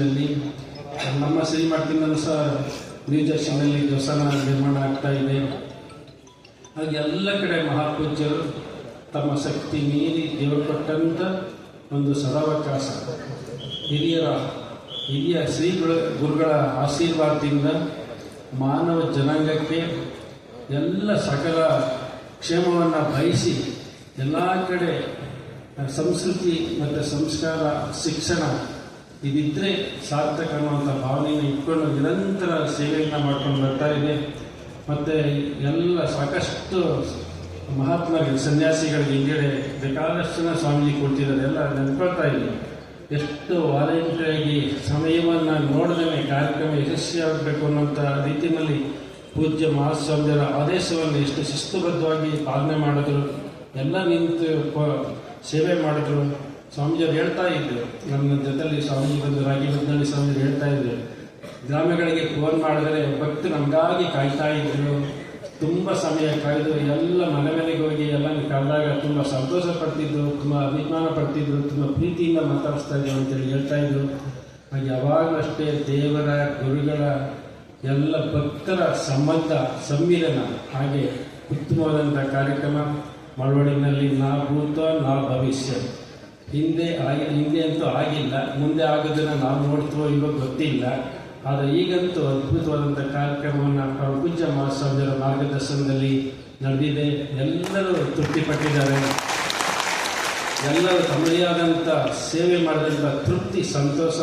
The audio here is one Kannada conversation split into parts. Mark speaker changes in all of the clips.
Speaker 1: ಜರ್ಸಿನಲ್ಲಿ ನಮ್ಮ ಶ್ರೀಮಠದಿಂದಲೂ ಸಹ ನ್ಯೂ ಜರ್ಸಿನಲ್ಲಿ ದೇವಸ್ಥಾನ ನಿರ್ಮಾಣ ಆಗ್ತಾ ಇದೆ. ಹಾಗೆ ಎಲ್ಲ ಕಡೆ ಮಹಾಪೂಜ್ಯರು ತಮ್ಮ ಶಕ್ತಿ ಮೀರಿ ದೇವರು ಒಂದು ಸದಾವಕಾಶ ಹಿರಿಯರ, ಹಿರಿಯ ಶ್ರೀಗಳ ಗುರುಗಳ ಆಶೀರ್ವಾದದಿಂದ ಮಾನವ ಜನಾಂಗಕ್ಕೆ ಎಲ್ಲ ಸಕಲ ಕ್ಷೇಮವನ್ನು ಬಯಸಿ ಎಲ್ಲ ಕಡೆ ಸಂಸ್ಕೃತಿ ಮತ್ತು ಸಂಸ್ಕಾರ, ಶಿಕ್ಷಣ ಇದಿದ್ದರೆ ಸಾರ್ಥಕ ಅನ್ನುವಂಥ ಭಾವನೆಯನ್ನು ಇಟ್ಕೊಂಡು ನಿರಂತರ ಸೇವೆಯನ್ನು ಮಾಡ್ಕೊಂಡು ಬರ್ತಾ ಇದೆ. ಮತ್ತು ಎಲ್ಲ ಸಾಕಷ್ಟು ಮಹಾತ್ಮರಿಗೆ ಸನ್ಯಾಸಿಗಳಿಗೆ ಹಿಂಗಡೆ ಬೇಕಾದಷ್ಟು ಸ್ವಾಮೀಜಿ ಕೊಡ್ತಿದ್ದಾರೆ. ಎಲ್ಲ ನೆನ್ಕೊಳ್ತಾ ಇದೆ. ಎಷ್ಟು ವಾಲಂಟಿಯರಾಗಿ ಸಮಯವನ್ನು ನೋಡದೇ ಕಾರ್ಯಕ್ರಮ ಯಶಸ್ವಿಯಾಗಬೇಕು ಅನ್ನೋಂಥ ರೀತಿಯಲ್ಲಿ ಪೂಜ್ಯ ಮಹಾಸ್ವಾಮಿಯರ ಆದೇಶವನ್ನು ಎಷ್ಟು ಶಿಸ್ತುಬದ್ಧವಾಗಿ ಪಾಲನೆ ಮಾಡಿದ್ರು, ಎಲ್ಲ ನಿಂತು ಸೇವೆ ಮಾಡಿದ್ರು. ಸ್ವಾಮೀಜಿಯವರು ಹೇಳ್ತಾ ಇದ್ರು. ನಮ್ಮ ಜೊತೆಯಲ್ಲಿ ಸ್ವಾಮೀಜಿ ಬಂದು ರಾಗಿ ಬಂದಲ್ಲಿ ಸ್ವಾಮೀಜಿ ಹೇಳ್ತಾ ಇದ್ರು. ಗ್ರಾಮಗಳಿಗೆ ಫೋನ್ ಮಾಡಿದರೆ ಭಕ್ತರು ನಮಗಾಗಿ ಕಾಯ್ತಾ ಇದ್ರು. ತುಂಬ ಸಮಯ ಕಾಯ್ದು ಎಲ್ಲ ಮನೆ ಮನೆಗೆ ಹೋಗಿ ಎಲ್ಲ ಕಳೆದಾಗ ತುಂಬ ಸಂತೋಷ ಪಡ್ತಿದ್ರು, ತುಂಬ ಅಭಿಮಾನ ಪಡ್ತಿದ್ರು, ತುಂಬ ಪ್ರೀತಿಯಿಂದ ಮಾತಾಡಿಸ್ತಾ ಇದ್ರು ಅಂತೇಳಿ ಹೇಳ್ತಾ ಇದ್ರು. ಹಾಗೆ ಯಾವಾಗಲೂ ಅಷ್ಟೇ ದೇವರ, ಗುರುಗಳ ಎಲ್ಲ ಭಕ್ತರ ಸಂಬಂಧ, ಸಮ್ಮಿಲನ ಹಾಗೆ ಉತ್ತಮವಾದಂಥ ಕಾರ್ಯಕ್ರಮ. ಮಳವಳ್ಳಿನಲ್ಲಿ ನಾ ಭೂತ, ನಾ ಭವಿಷ್ಯ. ಹಿಂದೆ ಆಗಿ ಹಿಂದೆ ಅಂತೂ ಆಗಿಲ್ಲ. ಮುಂದೆ ಆಗೋದನ್ನು ನಾವು ನೋಡ್ತೀವೋ ಇವಾಗ ಗೊತ್ತಿಲ್ಲ. ಆದರೆ ಈಗಂತೂ ಅದ್ಭುತವಾದಂಥ ಕಾರ್ಯಕ್ರಮವನ್ನು ಪ್ರಭುಜ ಮಹಾಸ್ವಾಮಿಯವರ ಮಾರ್ಗದರ್ಶನದಲ್ಲಿ ನಡೆದಿದೆ. ಎಲ್ಲರೂ ತೃಪ್ತಿಪಟ್ಟಿದ್ದಾರೆ. ಎಲ್ಲರೂ ತಮ್ಮದೇ ಸೇವೆ ಮಾಡಿದಂಥ ತೃಪ್ತಿ, ಸಂತೋಷ,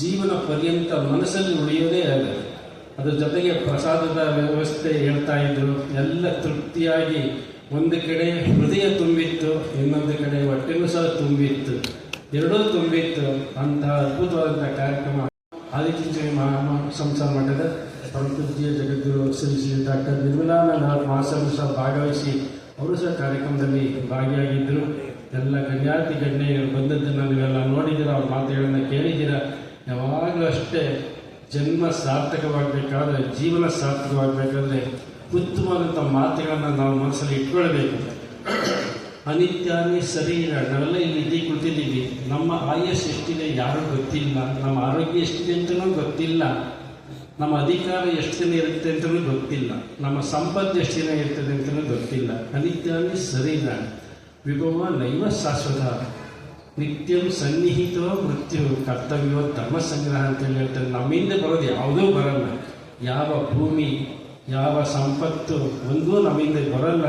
Speaker 1: ಜೀವನ ಪರ್ಯಂತ ಮನಸ್ಸಲ್ಲಿ ಉಳಿಯೋದೇ ಅಲ್ಲ. ಅದರ ಜೊತೆಗೆ ಪ್ರಸಾದದ ವ್ಯವಸ್ಥೆ ಹೇಳ್ತಾ ಇದ್ದರು ಎಲ್ಲ ತೃಪ್ತಿಯಾಗಿ ಒಂದು ಕಡೆ ಹೃದಯ ತುಂಬಿತ್ತು, ಇನ್ನೊಂದು ಕಡೆ ಹೊಟ್ಟೆನೂ ಸಹ ತುಂಬಿತ್ತು. ಎರಡೂ ತುಂಬಿತ್ತು ಅಂತ ಅದ್ಭುತವಾದಂಥ ಕಾರ್ಯಕ್ರಮ ಆದಿತ್ಯ ಮಹಾಮ ಸಂಸಾರ ಮಠದ ಪ್ರಕೃತಿಯ ಜಗದ್ಗುರು ಶ್ರೀ ಡಾಕ್ಟರ್ ನಿರ್ಮಲಾನಂದ ಮಾಸರು ಸಹ ಭಾಗವಹಿಸಿ ಅವರು ಸಹ ಕಾರ್ಯಕ್ರಮದಲ್ಲಿ ಭಾಗಿಯಾಗಿದ್ದರು. ಎಲ್ಲ ಗಣ್ಯಾತಿ ಗಣ್ಯರು ಬಂದದ್ದನ್ನು ನೀವೆಲ್ಲ ನೋಡಿದ್ದೀರ, ಅವ್ರ ಮಾತುಗಳನ್ನು ಕೇಳಿದ್ದೀರ? ಯಾವಾಗಲೂ ಅಷ್ಟೇ ಜನ್ಮ ಸಾರ್ಥಕವಾಗಬೇಕಾದ್ರೆ, ಜೀವನ ಸಾರ್ಥಕವಾಗಬೇಕಾದ್ರೆ ಉತ್ತಮವಾದಂಥ ಮಾತುಗಳನ್ನು ನಾವು ಮನಸ್ಸಲ್ಲಿ ಇಟ್ಕೊಳ್ಬೇಕು. ಅನಿತ್ಯಾನಿ ಶರೀರ, ನಾವೆಲ್ಲ ಇಲ್ಲಿ ಇದ್ದೀ ಕುಳಿತಿದ್ದೀವಿ. ನಮ್ಮ ಆಯಸ್ಸು ಎಷ್ಟಿದೆ ಯಾರೂ ಗೊತ್ತಿಲ್ಲ, ನಮ್ಮ ಆರೋಗ್ಯ ಎಷ್ಟಿದೆ ಅಂತಲೂ ಗೊತ್ತಿಲ್ಲ, ನಮ್ಮ ಅಧಿಕಾರ ಎಷ್ಟು ದಿನ ಇರುತ್ತೆ ಅಂತಲೂ ಗೊತ್ತಿಲ್ಲ, ನಮ್ಮ ಸಂಪತ್ತು ಎಷ್ಟು ದಿನ ಇರ್ತದೆ ಅಂತಲೂ ಗೊತ್ತಿಲ್ಲ. ಅನಿತ್ಯಾನಿ ಶರೀರ. ವಿಭವ ನೈವ ಶಾಶ್ವತ. ನಿತ್ಯಂ ಸನ್ನಿಹಿತೋ ಮೃತ್ಯು. ಕರ್ತವ್ಯೋ ಧರ್ಮ ಸಂಗ್ರಹ ಅಂತೇಳಿ ಹೇಳ್ತಾರೆ. ನಮ್ಮಿಂದ ಬರೋದು ಯಾವುದೂ ಬರಲ್ಲ. ಯಾವ ಭೂಮಿ ಯಾವ ಸಂಪತ್ತು ಒಂದೂ ನಮ್ಮಿಂದ ಬರಲ್ಲ.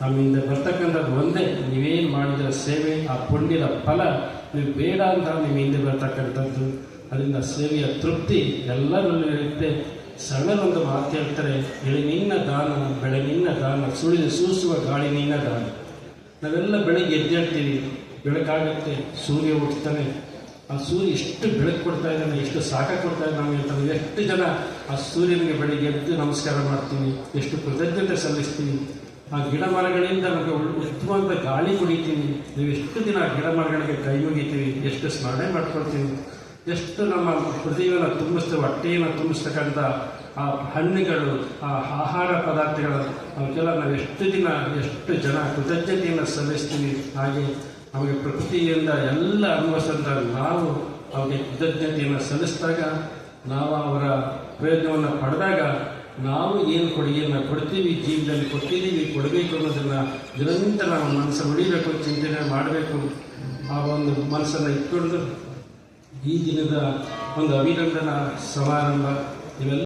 Speaker 1: ನಮ್ಮಿಂದ ಬರ್ತಕ್ಕಂಥದ್ದು ಒಂದೇ. ನೀವೇನು ಮಾಡಿದ ಸೇವೆ, ಆ ಪುಣ್ಯದ ಫಲ ನೀವು ಬೇಡ ಅಂತ ನಿಮ್ಮ ಹಿಂದೆ ಬರ್ತಕ್ಕಂಥದ್ದು. ಅದರಿಂದ ಸೇವೆಯ ತೃಪ್ತಿ ಎಲ್ಲರಲ್ಲೂ ಇರುತ್ತೆ. ಸಣ್ಣದೊಂದು ಮಾತು ಹೇಳ್ತಾರೆ, ಎಳೆ ನಿನ್ನ ದಾನ, ಬೆಳೆ ನಿನ್ನ ದಾನ, ಸುಳಿದು ಸೂಸುವ ಗಾಳಿ ನಿನ್ನ ದಾನ. ನಾವೆಲ್ಲ ಬೆಳಗ್ಗೆ ಎದ್ದೇಳ್ತೀವಿ ಬೆಳಕಾಗುತ್ತೆ, ಸೂರ್ಯ ಹುಟ್ಟುತ್ತಾನೆ. ಆ ಸೂರ್ಯ ಎಷ್ಟು ಬೆಳಕು ಕೊಡ್ತಾ ಇದ್ದಾನೆ, ಎಷ್ಟು ಸಾಕ ಕೊಡ್ತಾ ಇದ್ದಾನೆ ಅಂತ ಎಷ್ಟು ಜನ ಆ ಸೂರ್ಯನಿಗೆ ಬೆಳಿಗ್ಗೆ ಎದ್ದು ನಮಸ್ಕಾರ ಮಾಡ್ತೀವಿ ಎಷ್ಟು ಕೃತಜ್ಞತೆ ಸಲ್ಲಿಸ್ತೀವಿ ಆ ಗಿಡ ಮರಗಳಿಂದ ನಮಗೆ ಉತ್ತಮವಾದ ಗಾಳಿ ಕುಡಿತೀವಿ ನೀವು ಎಷ್ಟು ದಿನ ಗಿಡ ಮರಗಳಿಗೆ ಕೈ ಮುಗಿತೀವಿ, ಎಷ್ಟು ಸ್ಮರಣೆ ಮಾಡ್ಕೊಳ್ತೀವಿ. ಎಷ್ಟು ನಮ್ಮ ಹೃದಯವನ್ನು ತುಂಬಿಸ್ತೇವೆ, ಹೊಟ್ಟೆಯನ್ನು ತುಂಬಿಸ್ತಕ್ಕಂಥ ಆ ಹಣ್ಣುಗಳು, ಆ ಆಹಾರ ಪದಾರ್ಥಗಳು, ಅವಕ್ಕೆಲ್ಲ ನಾವು ಎಷ್ಟು ದಿನ, ಎಷ್ಟು ಜನ ಕೃತಜ್ಞತೆಯನ್ನು ಸಲ್ಲಿಸ್ತೀವಿ. ಹಾಗೆ ನಮಗೆ ಪ್ರಕೃತಿಯಿಂದ ಎಲ್ಲ ಅನುಭವಿಸಿದಂಥ ನಾವು ಅವರಿಗೆ ಕೃತಜ್ಞತೆಯನ್ನು ಸಲ್ಲಿಸಿದಾಗ ನಾವು ಅವರ ಪ್ರಯತ್ನವನ್ನು ಪಡೆದಾಗ ನಾವು ಏನು ಕೊಡುಗೆಯನ್ನು ಕೊಡ್ತೀವಿ, ಜೀವನದಲ್ಲಿ ಕೊಟ್ಟಿದ್ದೀವಿ, ಕೊಡಬೇಕು ಅನ್ನೋದನ್ನು ನಿರಂತರ ನಾವು ಮನಸ್ಸು ಉಳಿಬೇಕು ಚಿಂತನೆ ಮಾಡಬೇಕು ಆ ಒಂದು ಮನಸ್ಸನ್ನು ಇಟ್ಕೊಂಡು ಈ ದಿನದ ಒಂದು ಅಭಿನಂದನಾ ಸಮಾರಂಭ ಇವೆಲ್ಲ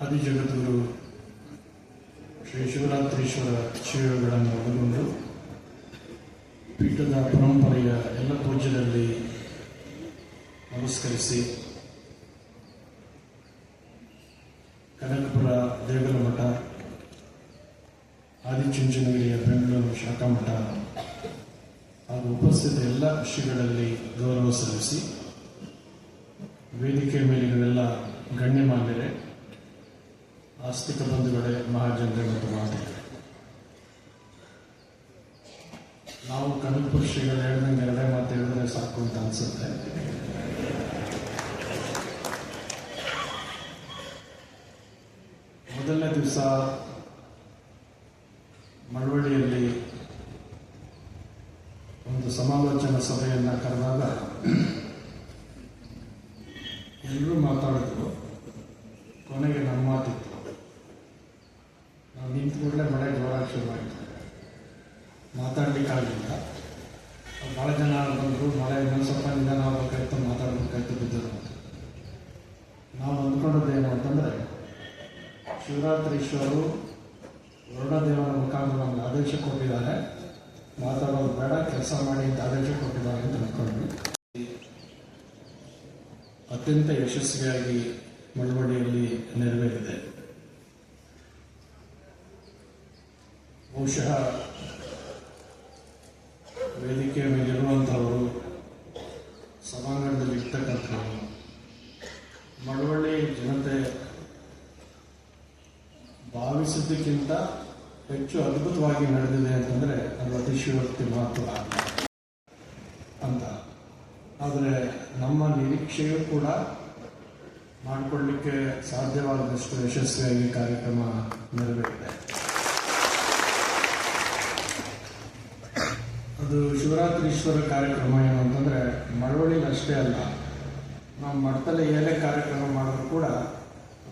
Speaker 2: ಆದಿಜಗದ್ಗುರು ಶ್ರೀ ಶಿವರಾತ್ರೀಶ್ವರ ಶಿವಗಳನ್ನು ಒಳಗೊಂಡು ಪೀಠದ ಪರಂಪರೆಯ ಎಲ್ಲ ಪೂಜೆಯಲ್ಲಿ ನಮಸ್ಕರಿಸಿ ಕನಕಪುರ ದೇಗುಲ ಮಠ ಆದಿಚುಂಚನಗಿರಿಯ ಬೆಂಗಳೂರು ಶಾಖಾ ಮಠ ಹಾಗೂ ಉಪಸ್ಥಿತ ಎಲ್ಲ ಶ್ರೀಗಳಲ್ಲಿ ಗೌರವ ಸಲ್ಲಿಸಿ ವೇದಿಕೆ ಮೇಲಿನವೆಲ್ಲ ಗಣ್ಯಮಾನ್ಯರೇ ಆಸ್ತಿಕ ಬಂಧುಗಳೇ ಮಹಾಜನರೇ ಮತ್ತು ಮಾತುಗಳೇ ನಾವು ಕಣ್ಣು ಶ್ರೀಗಳು ಹೇಳ್ದಂಗೆ ಎರಡೇ ಮಾತು ಹೇಳಿದ್ರೆ ಸಾಕು ಅಂತ ಅನ್ಸುತ್ತೆ. ಮೊದಲನೇ ದಿವಸ ಮಳವಳ್ಳಿಯಲ್ಲಿ ಒಂದು ಸಮಾಲೋಚನಾ ಸಭೆಯನ್ನು ಕರೆದಾಗ ಎಲ್ಲರೂ ಮಾತಾಡಿದ್ರು. ಶಿವರಾತ್ರೀಶ್ವರರು ವರುಣದೇವರ ಮುಖಾಂತರ ನಮಗೆ ಆದೇಶ ಕೊಟ್ಟಿದ್ದಾರೆ. ಮಾತಾಡೋದು ಬೇಡ, ಕೆಲಸ ಮಾಡಿ ಅಂತ ಆದೇಶ ಕೊಟ್ಟಿದ್ದಾರೆ ಅಂತ ಅಂದ್ಕೊಂಡ್ವಿ ಅತ್ಯಂತ ಯಶಸ್ವಿಯಾಗಿ ಮಳವಳ್ಳಿಯಲ್ಲಿ ನೆರವೇರಿದೆ. ಬಹುಶಃ ವೇದಿಕೆಯ ಮೇಲಿರುವಂಥವರು ಸಭಾಂಗಣದಲ್ಲಿ ಇರ್ತಕ್ಕಂಥವರು ಮಳವಳ್ಳಿ ಜನತೆ ಭಾವಿಸಿದ್ದಕ್ಕಿಂತ ಹೆಚ್ಚು ಅದ್ಭುತವಾಗಿ ನಡೆದಿದೆ ಅಂತಂದರೆ ಅದು ಅತಿಶಯೋಕ್ತಿ ಮಾತು ಅಂತ. ಆದರೆ ನಮ್ಮ ನಿರೀಕ್ಷೆಯೂ ಕೂಡ ಮಾಡಿಕೊಳ್ಳಿಕ್ಕೆ ಸಾಧ್ಯವಾದಷ್ಟು ಯಶಸ್ವಿಯಾಗಿ ಕಾರ್ಯಕ್ರಮ ನೆರವೇರಿದೆ. ಅದು ಶಿವರಾತ್ರೀಶ್ವರ ಕಾರ್ಯಕ್ರಮ ಏನು ಅಂತಂದರೆ ಮಳವಳ್ಳಿಲಿ ಅಷ್ಟೇ ಅಲ್ಲ. ನಾವು ಮಠದಲ್ಲಿ ಏನೇ ಕಾರ್ಯಕ್ರಮ ಮಾಡಿದ್ರು ಕೂಡ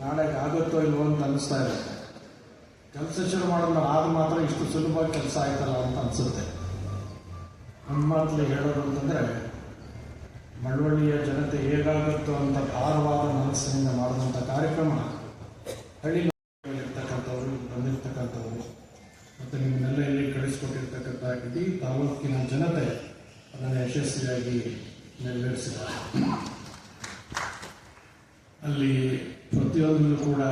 Speaker 2: ನಾಳೆಗೆ ಆಗುತ್ತೋ ಇಲ್ವೋ ಅಂತ ಅನಿಸ್ತಾ ಇರುತ್ತೆ. ಕೆಲಸ ಶುರು ಮಾಡಿದ್ಮೇಲೆ ಆದ ಮಾತ್ರ ಇಷ್ಟು ಸುಲಭವಾಗಿ ಕೆಲಸ ಆಯ್ತಲ್ಲ ಅಂತ ಅನಿಸುತ್ತೆ. ಮಾತಲ್ಲಿ ಹೇಳೋದು ಅಂತಂದರೆ, ಮಳವಳ್ಳಿಯ ಜನತೆ ಹೇಗಾಗುತ್ತೋ ಅಂತ ಭಾರವಾದ ಮನಸ್ಸಿನಿಂದ ಮಾಡಿದಂಥ ಕಾರ್ಯಕ್ರಮ. ಹಳ್ಳಿ ಇರ್ತಕ್ಕಂಥವ್ರು, ಬಂದಿರ್ತಕ್ಕಂಥವ್ರು, ಮತ್ತು ನಿಮ್ಮನ್ನೆಲ್ಲ ಇಲ್ಲಿ ಕಳಿಸ್ಕೊಟ್ಟಿರ್ತಕ್ಕಂಥ ಇಡೀ ತಾಲೂಕಿನ ಜನತೆ ಅದನ್ನು ಯಶಸ್ವಿಯಾಗಿ ನೆರವೇರಿಸಿದ್ದಾರೆ. ಅಲ್ಲಿ ಪ್ರತಿಯೊಂದರಲ್ಲೂ ಕೂಡ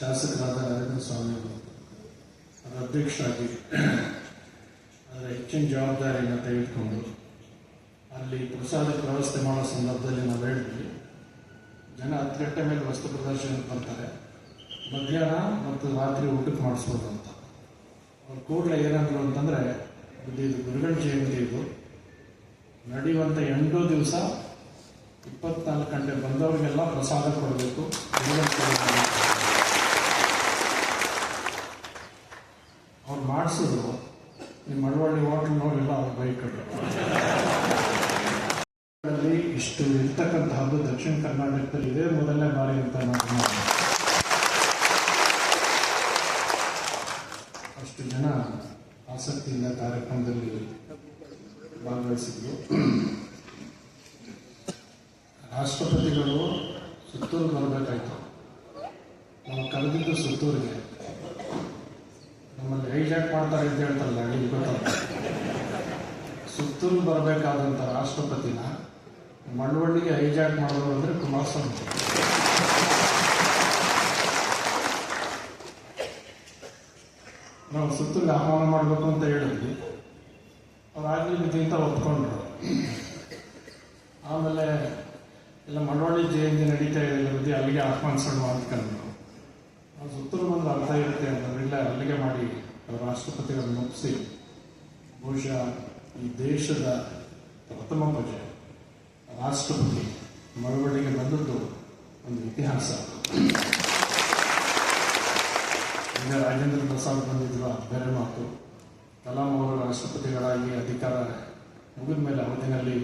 Speaker 2: ಶಾಸಕರಾದ ನರೇಂದ್ರ ಅದರ ಅಧ್ಯಕ್ಷರಾಗಿ ಅದರ ಹೆಚ್ಚಿನ ಜವಾಬ್ದಾರಿಯನ್ನು ತೆಗೆದುಕೊಂಡು ಅಲ್ಲಿ ಪ್ರಸಾದ ವ್ಯವಸ್ಥೆ ಮಾಡೋ ಸಂದರ್ಭದಲ್ಲಿ ನಾವು ಹೇಳಿದ್ವಿ. ಜನ ಹತ್ತು ಗಂಟೆ ಮೇಲೆ ವಸ್ತು ಪ್ರದರ್ಶನಕ್ಕೆ ಬರ್ತಾರೆ. ಮಧ್ಯಾಹ್ನ ಮತ್ತು ರಾತ್ರಿ ಊಟಕ್ಕೆ ಮಾಡಿಸ್ಬೋದು ಅಂತ. ಅವ್ರು ಕೂಡಲೇ ಏನಂದ್ರು ಅಂತಂದರೆ, ಇದು ಗುರುಗಳ ಜಯಂತಿ ಇದು. ನಡೆಯುವಂಥ ಎಂಟು ದಿವಸ ಇಪ್ಪತ್ನಾಲ್ಕು ಗಂಟೆ ಬಂದವರಿಗೆಲ್ಲ ಪ್ರಸಾದ ಕೊಡಬೇಕು. ಅವ್ರು ಮಾಡಿಸಿದ್ರು, ನಿಮ್ಮ ಮಳವಳ್ಳಿ ಹೋಟ್ಲ್ ನೋಡಿಲ್ಲ ಅವ್ರ ಬೈಕ್ ಅಲ್ಲಿ ಇಷ್ಟು ಇರ್ತಕ್ಕಂಥ ಹಬ್ಬ ದಕ್ಷಿಣ ಕರ್ನಾಟಕದಲ್ಲಿ ಇದೇ ಮೊದಲನೇ ಬಾರಿ ಅಂತ ನಾನು ಅಷ್ಟು ಜನ ಆಸಕ್ತಿಯಿಂದ ಕಾರ್ಯಕ್ರಮದಲ್ಲಿ ಭಾಗವಹಿಸಿದ್ರು. ರಾಷ್ಟ್ರಪತಿಗಳು ಸುತ್ತೂರು ಬರಬೇಕಾಯ್ತು. ನಾವು ಕಳೆದಿದ್ದು ಸುತ್ತೂರಿಗೆ. ಹೈಜಾಕ್ ಮಾಡ್ತಾರೆ ಅಂತ ಹೇಳ್ತಾರಲ್ಲ ನಿಮ್ಗೆ ಗೊತ್ತಲ್ಲ ಸುತ್ತೂರು ಬರಬೇಕಾದಂಥ ರಾಷ್ಟ್ರಪತಿನ ಮಳವಳ್ಳಿಗೆ ಹೈಜಾಕ್ ಮಾಡೋದು ಅಂದರೆ ಕುಮಾರಸ್ವಾಮಿ. ನಾವು ಸುತ್ತೂರಿಗೆ ಆಹ್ವಾನ ಮಾಡಬೇಕು ಅಂತ ಹೇಳಿದ್ವಿ. ಅವ್ರು ಆಗಲಿ ಅಂತ ಒಪ್ಕೊಂಡ್ರು. ಆಮೇಲೆ ಎಲ್ಲ ಮಳವಳ್ಳಿ ಜಯಂತಿ ನಡೀತಾ ಇದೆ ಅಲ್ಲಿಗೆ ಆಹ್ವಾನಿಸೋಣ ಅಂದ್ಕೊಂಡ್ರು ನಾವು ಸುತ್ತೂರು ಬಂದು ಅರ್ಥ ಇರುತ್ತೆ ಅಂತಂದ್ರೆ ಇಲ್ಲ, ಅಲ್ಲಿಗೆ ಮಾಡಿ. ರಾಷ್ಟ್ರಪತಿಗಳನ್ನು ಒಪ್ಪಿಸಿ ಬಹುಶಃ ಈ ದೇಶದ ಪ್ರಥಮ ಪ್ರಜೆ ರಾಷ್ಟ್ರಪತಿ ಮಳವಳ್ಳಿಗೆ ಬಂದದ್ದು ಒಂದು ಇತಿಹಾಸ ಈಗ ರಾಜೇಂದ್ರ ಪ್ರಸಾದ್ ಬಂದಿದ್ರು ಅದು ಬೇರೆ ಮಾತು ಕಲಾಂ ಅವರು ರಾಷ್ಟ್ರಪತಿಗಳಾಗಿ ಅಧಿಕಾರ ಮುಗಿದ ಮೇಲೆ ಅವಧಿನಲ್ಲಿ